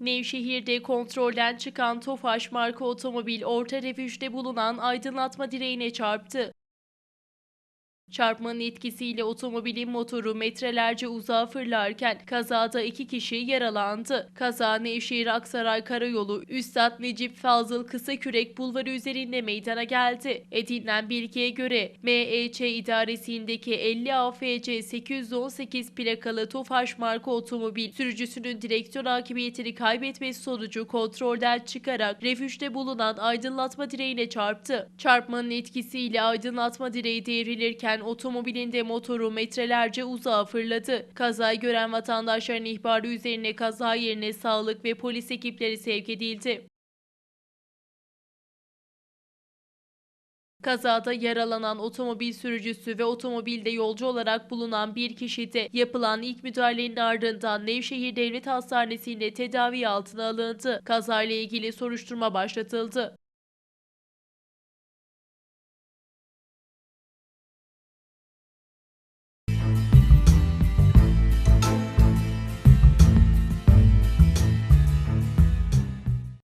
Nevşehir'de kontrolden çıkan Tofaş marka otomobil orta refüjde bulunan aydınlatma direğine çarptı. Çarpmanın etkisiyle otomobilin motoru metrelerce uzağa fırlarken kazada iki kişi yaralandı. Kaza Nevşehir Aksaray Karayolu Üstad Necip Fazıl Kısakürek Bulvarı üzerinde meydana geldi. Edinilen bilgiye göre MEÇ idaresindeki 50 AFC 818 plakalı Tofaş marka otomobil sürücüsünün direksiyon hakimiyetini kaybetmesi sonucu kontrolden çıkarak refüjde bulunan aydınlatma direğine çarptı. Çarpmanın etkisiyle aydınlatma direği devrilirken otomobilin de motoru metrelerce uzağa fırladı. Kazayı gören vatandaşların ihbarı üzerine kaza yerine sağlık ve polis ekipleri sevk edildi. Kazada yaralanan otomobil sürücüsü ve otomobilde yolcu olarak bulunan bir kişi de yapılan ilk müdahalenin ardından Nevşehir Devlet Hastanesi'nde tedavi altına alındı. Kazayla ilgili soruşturma başlatıldı.